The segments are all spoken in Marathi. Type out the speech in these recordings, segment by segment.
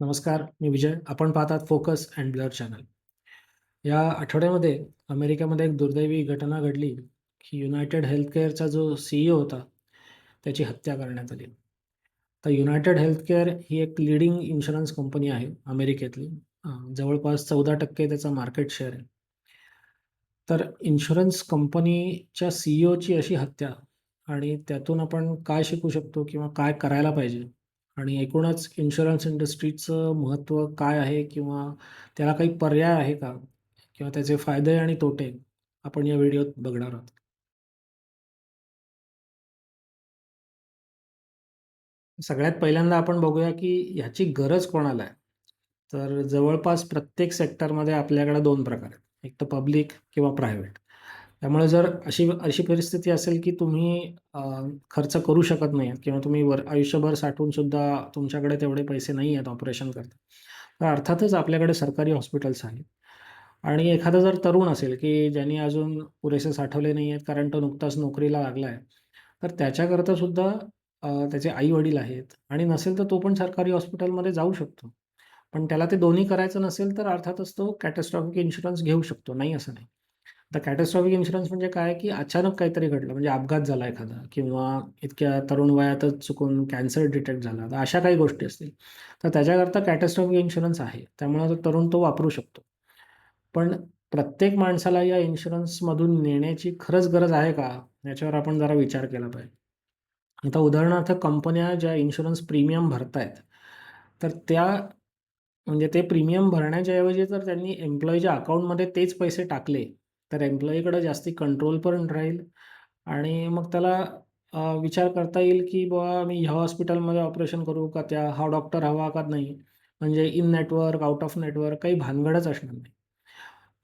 नमस्कार, मी विजय. आपण पाहतात फोकस अँड ब्लर चॅनल. या आठवड्यामध्ये अमेरिकेमध्ये एक दुर्दैवी घटना घडली, की युनायटेड हेल्थकेअरचा जो सी-ई-ओ होता, त्याची हत्या करण्यात आली. तर युनायटेड हेल्थकेअर ही एक लीडिंग इन्शुरन्स कंपनी आहे अमेरिकेतली. जवळपास 14% त्याचा मार्केट शेअर आहे. तर इन्शुरन्स कंपनीच्या सी-ई-ओची अशी हत्या आणि त्यातून आपण काय शिकू शकतो किंवा काय करायला पाहिजे आणि एकूणच इन्शुरन्स इंडस्ट्रीचं महत्त्व काय आहे किंवा त्याला काही पर्याय आहे का? किंवा त्याचे फायदे आणि तोटे आपण या व्हिडिओत बघणार आहोत. सगळ्यात पहिल्यांदा आपण बघूया, की ह्याची गरज कोणाला आहे? तर जवळपास प्रत्येक सेक्टरमध्ये आपल्याकडे दोन प्रकार आहेत. एक तर पब्लिक किंवा प्रायव्हेट. त्यामुळे जर अशी अशी परिस्थिती असेल, की तुम्ही अ, खर्च करू शकत नाही किंवा तुम्ही वर आयुष्यभर साठवून सुद्धा तुमच्याकडे तेवढे पैसे नाही आहेत ऑपरेशन करता. तर अर्थातच आपल्याकडे सरकारी हॉस्पिटल्स आहेत. आणि एखादा जर तरुण असेल, की ज्यांनी अजून पुरेसे साठवले नाही आहेत, कारण तो नुकताच नोकरीला लागला आहे. तर त्याच्याकरता सुद्धा अ, त्याचे आई-वडील आहेत आणि नसेल तर तो पण सरकारी हॉस्पिटलमध्ये जाऊ शकतो. पण त्याला ते दोन्ही करायचं नसेल, तर अर्थातच तो कॅटास्ट्रॉफिक इन्शुरन्स घेऊ शकतो. नाही असं नाही. आता कॅटस्ट्रॉफिक इन्शुरन्स म्हणजे काय, की अचानक काहीतरी घडलं म्हणजे अपघात झाला एखादा किंवा इतक्या तरुण वयातच चुकून कॅन्सर डिटेक्ट झाला. तर अशा काही गोष्टी असतील. तर त्याच्याकरता कॅटस्ट्रॉफिक इन्शुरन्स आहे. त्यामुळे तो तरुण तो वापरू शकतो. पण प्रत्येक माणसाला या इन्शुरन्समधून नेण्याची खरंच गरज आहे का? याच्यावर आपण जरा विचार केला पाहिजे. आता उदाहरणार्थ कंपन्या ज्या इन्शुरन्स प्रीमियम भरतायत, तर त्या म्हणजे ते प्रीमियम भरण्याच्या ऐवजी जर त्यांनी एम्प्लॉईच्या अकाउंटमध्ये तेच पैसे टाकले, तर एम्प्लॉईकडे जास्ती कंट्रोल पण राहील आणि मग त्याला अ, विचार करता येईल, की बुवा मी ह्या हॉस्पिटलमध्ये ऑपरेशन करू का त्या? हा डॉक्टर हवा का नाही? म्हणजे in network, out of network काही भानगडच असणार नाही.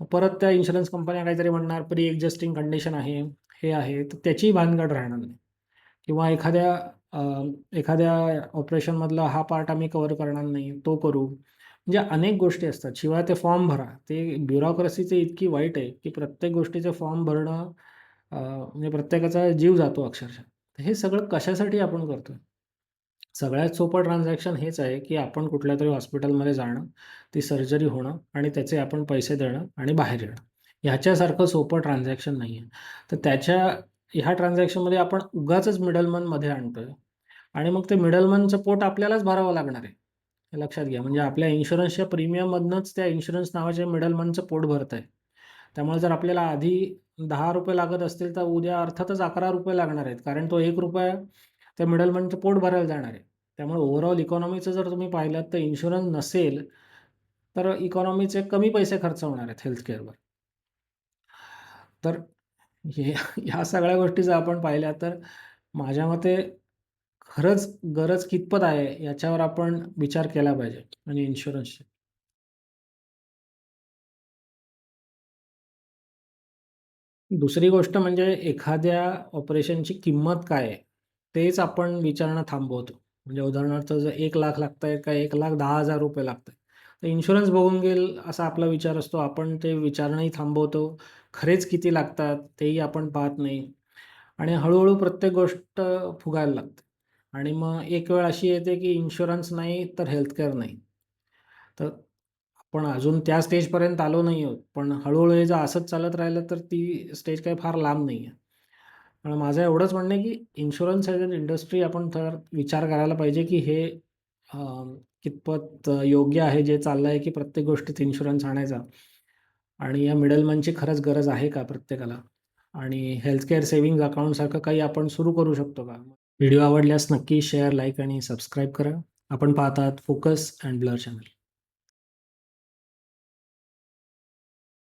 मग परत त्या इन्शुरन्स कंपन्या काहीतरी म्हणणार प्री एक्झिस्टिंग कंडिशन आहे, हे आहे, तर त्याचीही भानगड राहणार नाही. किंवा एखाद्या अ, एखाद्या ऑपरेशनमधला हा पार्ट आम्ही कव्हर करणार नाही, तो करू. म्हणजे अनेक गोष्टी असतात. शिवाय ते फॉर्म भरा. ते ब्युरोक्रसीचे इतकी वाईट आहे, की प्रत्येक गोष्टीचे फॉर्म भरणं म्हणजे प्रत्येकाचा जीव जातो अक्षरशः. तर हे सगळं कशासाठी आपण करतोय? सगळ्यात सोपं ट्रान्झॅक्शन हेच आहे, की आपण कुठल्या तरी हॉस्पिटलमध्ये जाणं, ती सर्जरी होणं आणि त्याचे आपण पैसे देणं आणि बाहेर येणं. ह्याच्यासारखं सोपं ट्रान्झॅक्शन नाही आहे. तर त्याच्या ह्या ट्रान्झॅक्शनमध्ये आपण उगाचच मिडलमनमध्ये आणतोय आणि मग ते मिडलमनचं पोट आपल्यालाच भरावं लागणार आहे. लक्षात घ्या. म्हणजे आपल्या इन्शुरन्सच्या प्रीमियममधनंच त्या इन्शुरन्स नावाच्या मिडलमनचं पोट भरतंय. त्यामुळे जर आपल्याला आधी ₹10 लागत असतील, तर उद्या अर्थातच ₹11 लागणार आहेत. कारण तो एक रुपये त्या मिडलमनचं पोट भरायला जाणार आहे. त्यामुळे ओव्हरऑल इकॉनॉमीचं जर तुम्ही पाहिलं तर इन्शुरन्स नसेल, तर इकॉनॉमीचे कमी पैसे खर्च होणार आहेत हेल्थकेअरवर. तर हे ह्या सगळ्या गोष्टी जर आपण पाहिल्या, तर माझ्या मते खरंच गरज कितपत आहे, याच्यावर आपण विचार केला पाहिजे आणि इन्शुरन्सचे दुसरी गोष्ट म्हणजे एखाद्या ऑपरेशनची किंमत काय आहे? तेच आपण विचारणं थांबवतो. म्हणजे उदाहरणार्थ जर एक लाख लागतंय का ₹1,10,000 लागतंय. तर इन्शुरन्स बघून घेईल असा आपला विचार असतो. आपण ते विचारणंही थांबवतो. खरेच किती लागतात तेही आपण पाहत नाही आणि हळूहळू प्रत्येक गोष्ट फुगायला लागते आणि मग एक वेळ अशी येते की इन्शुरन्स नाही तर हेल्थकेअर नाही. तर आपण अजून त्या स्टेजपर्यंत आलो नाही आहोत. पण हळूहळू हे जर असंच चालत राहिलं, तर ती स्टेज काही फार लांब नाही आहे. पण माझं एवढंच म्हणणं आहे, की इन्शुरन्स ॲज इंडस्ट्री आपण तर विचार करायला पाहिजे, की हे कितपत योग्य आहे जे चाललं आहे, की प्रत्येक गोष्टीत इन्शुरन्स आणायचा आणि या मिडलमनची खरंच गरज आहे का प्रत्येकाला? आणि हेल्थकेअर सेव्हिंग अकाउंटसारखं काही आपण सुरू करू शकतो का? व्हिडिओ आवडल्यास नक्की शेअर, लाईक आणि सबस्क्राईब करा. आपण पाहतात फोकस अँड ब्लर चॅनल.